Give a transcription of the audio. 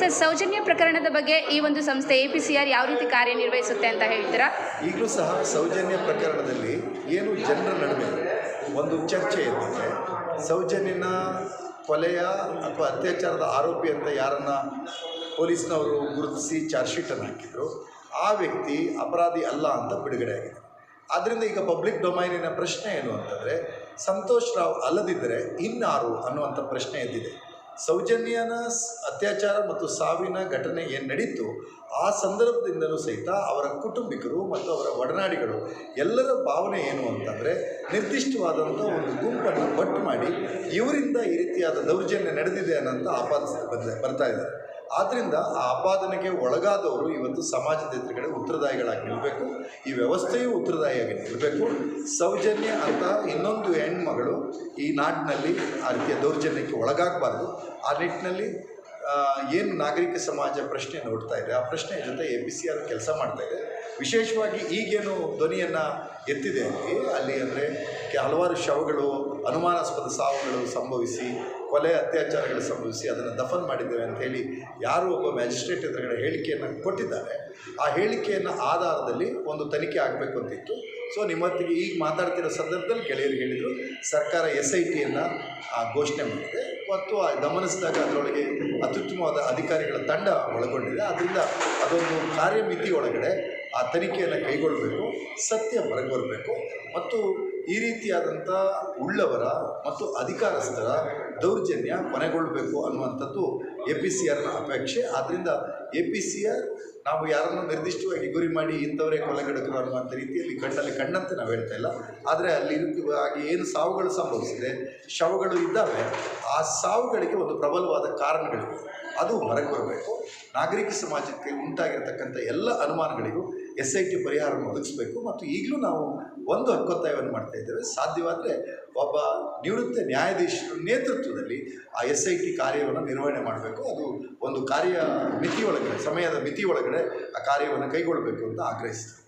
Sir, Soujanya ಪ್ರಕರಣದ ಬಗ್ಗೆ ಈ ಒಂದು ಸಂಸ್ಥೆ ಎ ಪಿ ಸಿ ಆರ್ ಯಾವ ರೀತಿ ಕಾರ್ಯನಿರ್ವಹಿಸುತ್ತೆ ಅಂತ ಹೇಳ್ತೀರಾ? ಈಗಲೂ ಸಹ ಸೌಜನ್ಯ ಪ್ರಕರಣದಲ್ಲಿ ಏನು ಜನರ ನಡುವೆ ಒಂದು ಚರ್ಚೆ ಇದ್ದರೆ ಸೌಜನ್ಯನ ಕೊಲೆಯ ಅಥವಾ ಅತ್ಯಾಚಾರದ ಆರೋಪಿ ಅಂತ ಯಾರನ್ನ ಪೊಲೀಸ್ನವರು ಗುರುತಿಸಿ ಚಾರ್ಜ್ ಶೀಟನ್ನು ಹಾಕಿದ್ರು, ಆ ವ್ಯಕ್ತಿ ಅಪರಾಧಿ ಅಲ್ಲ ಅಂತ ಬಿಡುಗಡೆ ಆಗಿದೆ. ಆದ್ದರಿಂದ ಈಗ ಪಬ್ಲಿಕ್ ಡೊಮೈನಿನ ಪ್ರಶ್ನೆ ಏನು ಅಂತಂದರೆ, ಸಂತೋಷ್ ರಾವ್ ಅಲ್ಲದಿದ್ದರೆ ಇನ್ನಾರು ಅನ್ನುವಂಥ ಪ್ರಶ್ನೆ ಎದ್ದಿದೆ. ಸೌಜನ್ಯನ ಅತ್ಯಾಚಾರ ಮತ್ತು ಸಾವಿನ ಘಟನೆ ಏನು ನಡೀತು, ಆ ಸಂದರ್ಭದಿಂದಲೂ ಸಹಿತ ಅವರ ಕುಟುಂಬಿಕರು ಮತ್ತು ಅವರ ಒಡನಾಡಿಗಳು ಎಲ್ಲರ ಭಾವನೆ ಏನು ಅಂತಂದರೆ ನಿರ್ದಿಷ್ಟವಾದಂಥ ಒಂದು ಗುಂಪನ್ನು ಬಟ್ ಮಾಡಿ ಇವರಿಂದ ಈ ರೀತಿಯಾದ ದೌರ್ಜನ್ಯ ನಡೆದಿದೆ ಅನ್ನೋಂಥ ಆಪಾದಿಸಿ ಬಂದ ಬರ್ತಾ ಇದ್ದಾರೆ. ಆದ್ದರಿಂದ ಆ ಆಪಾದನೆಗೆ ಒಳಗಾದವರು ಇವತ್ತು ಸಮಾಜದ ಎದುರುಗಡೆ ಉತ್ತರದಾಯಿಗಳಾಗಿ ನಿಲ್ಲಬೇಕು ಈ ವ್ಯವಸ್ಥೆಯು ಉತ್ತರದಾಯಿಯಾಗಿ ನಿಲ್ಲಬೇಕು ಸೌಜನ್ಯ ಅಂತ ಇನ್ನೊಂದು ಹೆಣ್ಮಗಳು ಈ ನಾಡಿನಲ್ಲಿ ಅದಕ್ಕೆ ದೌರ್ಜನ್ಯಕ್ಕೆ ಒಳಗಾಗಬಾರ್ದು. ಆ ನಿಟ್ಟಿನಲ್ಲಿ ಏನು ನಾಗರಿಕ ಸಮಾಜ ಪ್ರಶ್ನೆ ನೋಡ್ತಾ ಇದೆ, ಆ ಪ್ರಶ್ನೆ ಜೊತೆ ಎ ಪಿ ಸಿ ಆರ್ ಕೆಲಸ ಮಾಡ್ತಾ ಇದೆ. ವಿಶೇಷವಾಗಿ ಈಗೇನು ಧ್ವನಿಯನ್ನು ಎತ್ತಿದೆ ಅಲ್ಲಿ ಅಲ್ಲಿ ಅಂದರೆ ಹಲವಾರು ಶವಗಳು, ಅನುಮಾನಾಸ್ಪದ ಸಾವುಗಳು ಸಂಭವಿಸಿ, ಕೊಲೆ ಅತ್ಯಾಚಾರಗಳು ಸಂಭವಿಸಿ ಅದನ್ನು ದಫನ್ ಮಾಡಿದ್ದೇವೆ ಅಂತ ಹೇಳಿ ಯಾರು ಒಬ್ಬ ಮ್ಯಾಜಿಸ್ಟ್ರೇಟ್ ಎದುರುಗಡೆ ಹೇಳಿಕೆಯನ್ನು ಕೊಟ್ಟಿದ್ದಾರೆ. ಆ ಹೇಳಿಕೆಯನ್ನು ಆಧಾರದಲ್ಲಿ ಒಂದು ತನಿಖೆ ಆಗಬೇಕು ಅಂತಿತ್ತು. ಸೊ ನಿಮ್ಮೊತ್ತಿಗೆ ಈಗ ಮಾತಾಡ್ತಿರೋ ಸಂದರ್ಭದಲ್ಲಿ ಗೆಳೆಯರು ಹೇಳಿದರು, ಸರ್ಕಾರ ಎಸ್ ಐ ಟಿಯನ್ನು ಘೋಷಣೆ ಮಾಡಿದೆ. ಮತ್ತು ಗಮನಿಸಿದಾಗ ಅದರೊಳಗೆ ಅತ್ಯುತ್ತಮವಾದ ಅಧಿಕಾರಿಗಳ ತಂಡ ಒಳಗೊಂಡಿದೆ. ಅದರಿಂದ ಅದೊಂದು ಕಾರ್ಯಮಿತಿ ಒಳಗಡೆ ಆ ತನಿಖೆಯನ್ನು ಕೈಗೊಳ್ಳಬೇಕು, ಸತ್ಯ ಹೊರಗೆ ಬರಬೇಕು ಮತ್ತು ಈ ರೀತಿಯಾದಂಥ ಉಳ್ಳವರ ಮತ್ತು ಅಧಿಕಾರಸ್ಥರ ದೌರ್ಜನ್ಯ ಕೊನೆಗೊಳ್ಳಬೇಕು ಅನ್ನುವಂಥದ್ದು ಎ ಪಿ ಸಿ ಆರ್ನ ಅಪೇಕ್ಷೆ. ಆದ್ದರಿಂದ ಎ ಪಿ ಸಿ ಆರ್ ನಾವು ಯಾರನ್ನು ನಿರ್ದಿಷ್ಟವಾಗಿ ಗುರಿ ಮಾಡಿ ಇಂಥವರೇ ಕೊಲೆಗಡಕರು ಅನ್ನುವಂಥ ರೀತಿಯಲ್ಲಿ ಕಣ್ಣಲ್ಲಿ ಕಣ್ಣಂತೆ ನಾವು ಹೇಳ್ತಾ ಇಲ್ಲ. ಆದರೆ ಅಲ್ಲಿ ಹಾಗೆ ಏನು ಸಾವುಗಳು ಸಂಭವಿಸಿದೆ, ಶವಗಳು ಇದ್ದಾವೆ, ಆ ಸಾವುಗಳಿಗೆ ಒಂದು ಪ್ರಬಲವಾದ ಕಾರಣಗಳಿವೆ. ಅದು ಹೊರಗೆ ಬರಬೇಕು. ನಾಗರಿಕ ಸಮಾಜಕ್ಕೆ ಉಂಟಾಗಿರ್ತಕ್ಕಂಥ ಎಲ್ಲ ಅನುಮಾನಗಳಿಗೂ ಎಸ್ ಐ ಟಿ ಪರಿಹಾರವನ್ನು ಒದಗಿಸಬೇಕು ಮತ್ತು ಈಗಲೂ ನಾವು ಒಂದು ಹಕ್ಕೊತ್ತಾಯವನ್ನು ಮಾಡ್ತಾ ಇದ್ದೇವೆ. ಸಾಧ್ಯವಾದರೆ ಒಬ್ಬ ನಿವೃತ್ತ ನ್ಯಾಯಾಧೀಶರ ನೇತೃತ್ವದಲ್ಲಿ ಆ ಎಸ್ ಐ ಟಿ ಕಾರ್ಯವನ್ನು ನಿರ್ವಹಣೆ ಮಾಡಬೇಕು. ಅದು ಒಂದು ಕಾರ್ಯ ಮಿತಿಯೊಳಗಡೆ ಸಮಯದ ಮಿತಿಯೊಳಗಡೆ ಆ ಕಾರ್ಯವನ್ನು ಕೈಗೊಳ್ಳಬೇಕು ಅಂತ ಆಗ್ರಹಿಸ್ತಾರೆ